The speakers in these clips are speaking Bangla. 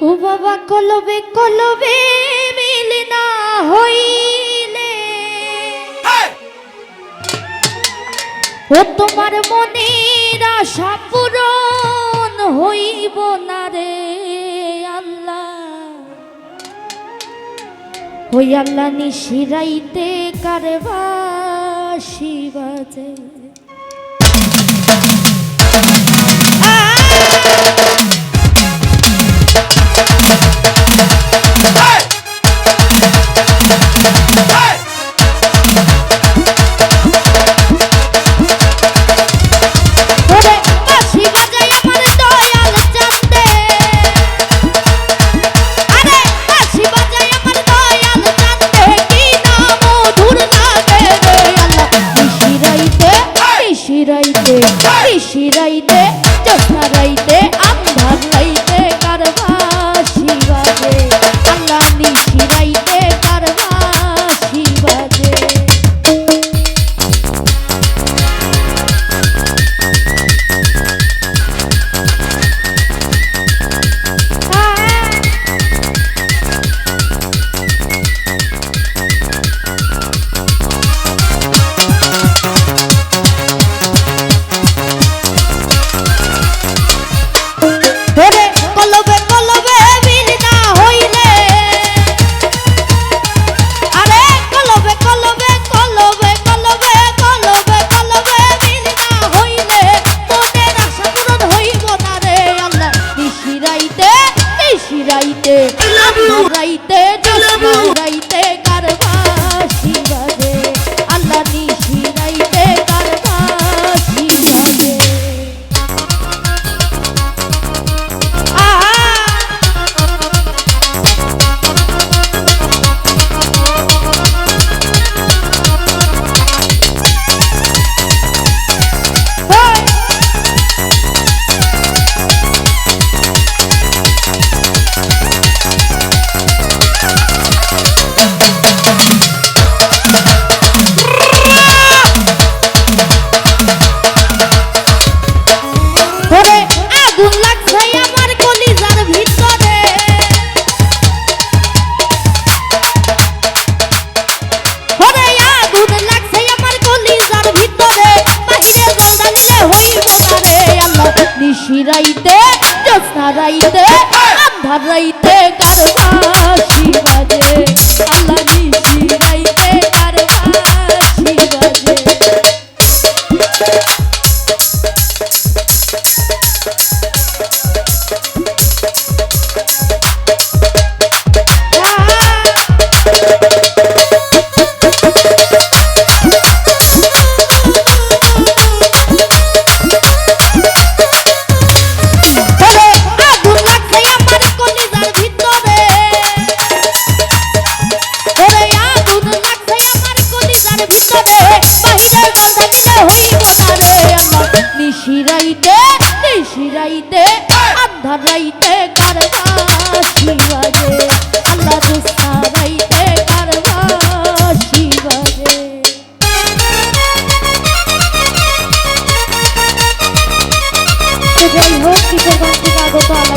ও বাবা কলবে কলবে মিল না হইলে। ও তোমার মনের আশা পূরণ হইব না রে আল্লাহ। হই আল্লাহ নিশিরাইতে কারবা শিবাজে শিরাইতে শিরাইতে চোখারাইতে আম ভাত দিতে শিশিরাইতে জ্যোৎস্নারাইতে আন্ধারাইতে বাহিরের বান্ধা দিলে হইব না রে আমার নিশিরাইতে নিশিরাইতে আন্ধার রাইতে কার বাসি বাজে আল্লাহ দুস্তা রাইতে কার বাসি বাজে যাই হোক কিছু বাকি কাগজ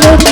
Oh.